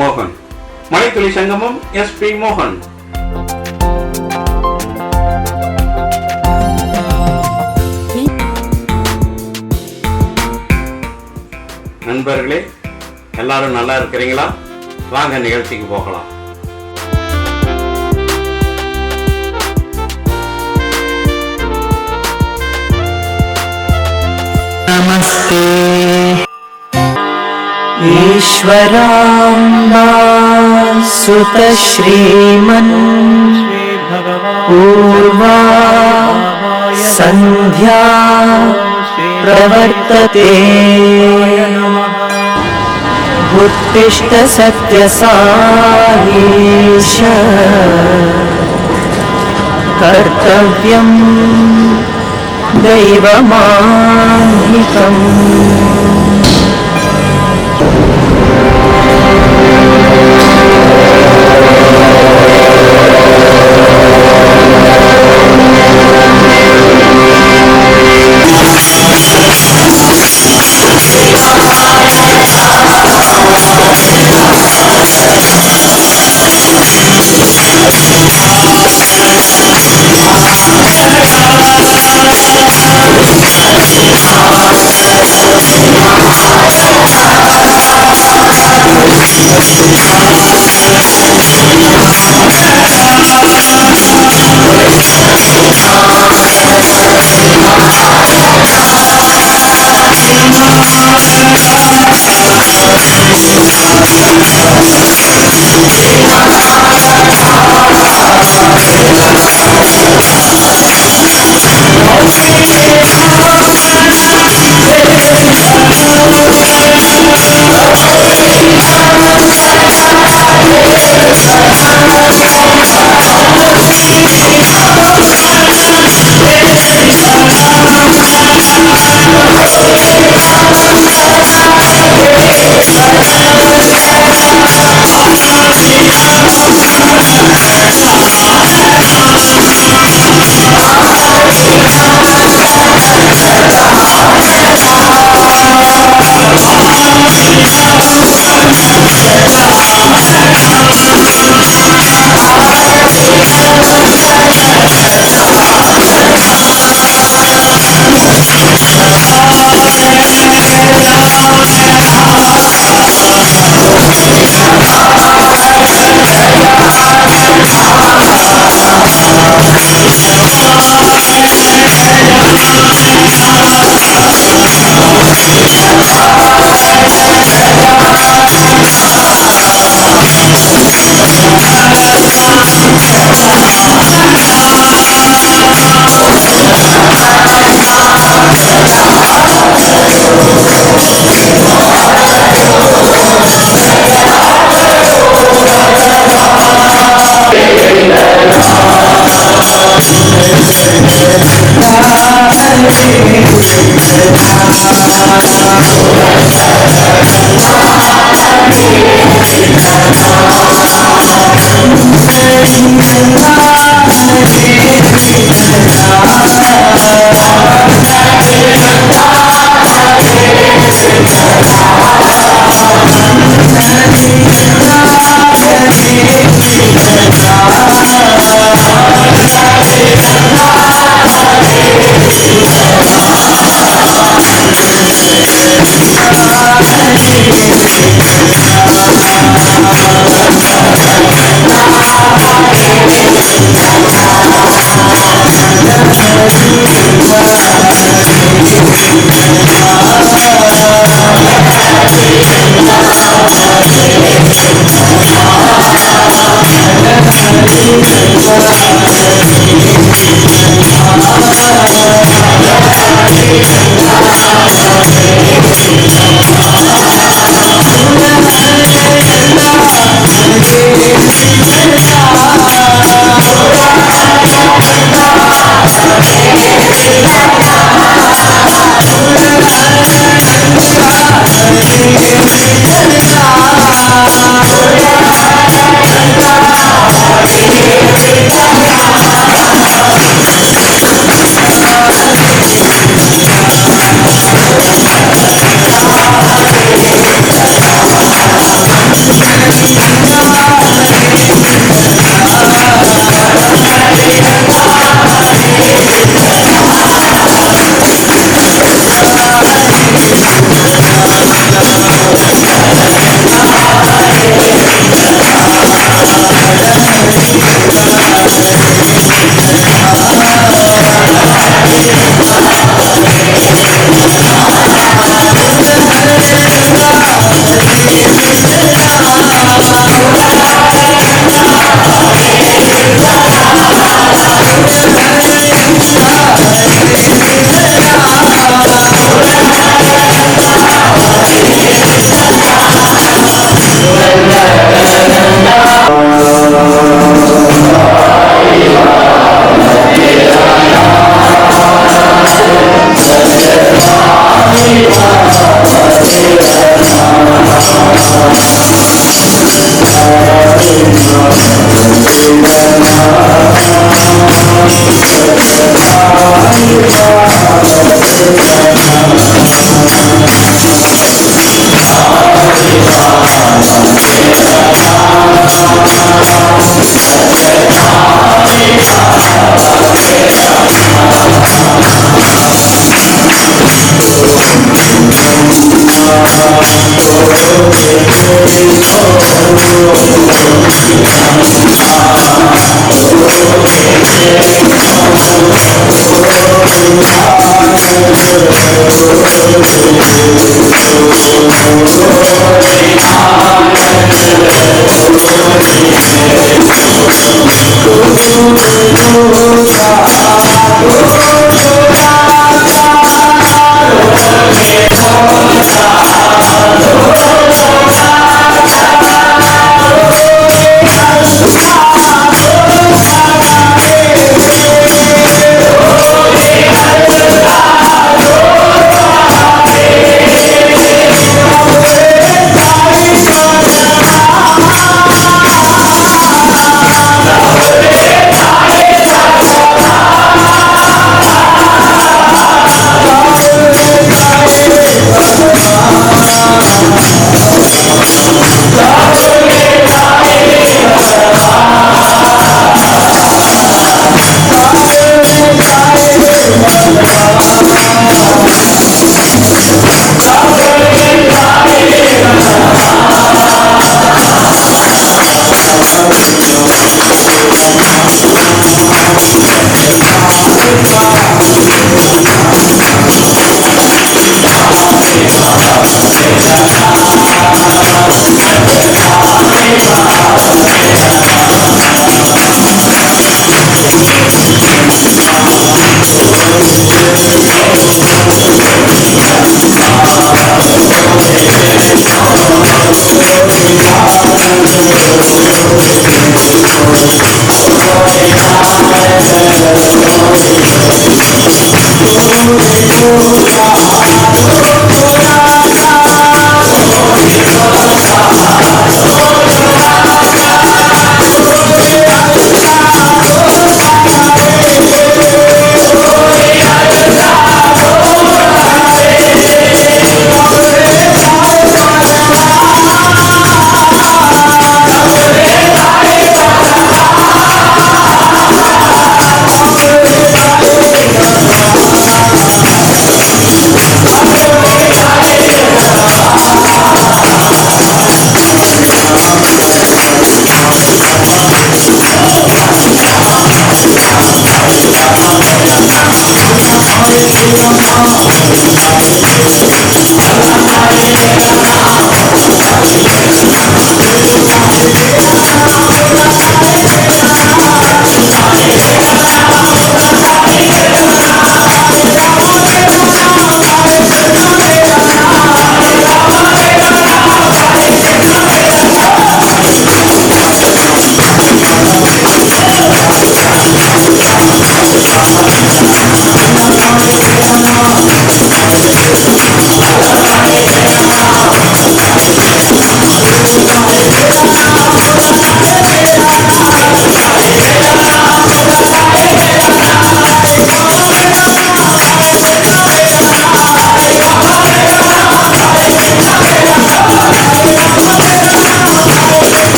மோகன். மலைத்துளி சங்கமம் S B மோகன். நண்பர்களே எல்லாரும் நல்லா இருக்கிறீங்களா? வாங்க நிகழ்ச்சிக்கு போகலாம். நமஸ்தே. ईश्वराम्बासुत श्रीमन् पूर्वा सन्ध्या प्रवर्तते। उत्तिष्ठ कर्तव्यम् दैवमाहितम्।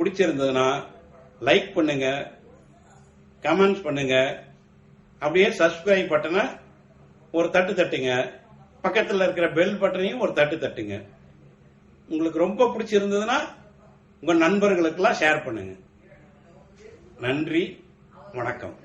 பிடிச்சிருந்ததுன்னா லைக் பண்ணுங்க கமெண்ட்ஸ் பண்ணுங்க. அப்படியே சப்ஸ்கிரைப் பட்டனை ஒரு தட்டு தட்டுங்க. பக்கத்தில் இருக்கிற பெல் பட்டனையும் ஒரு தட்டு தட்டுங்க. உங்களுக்கு ரொம்ப பிடிச்சிருந்ததுன்னா உங்க நண்பர்களுக்கெல்லாம் ஷேர் பண்ணுங்க. நன்றி வணக்கம்.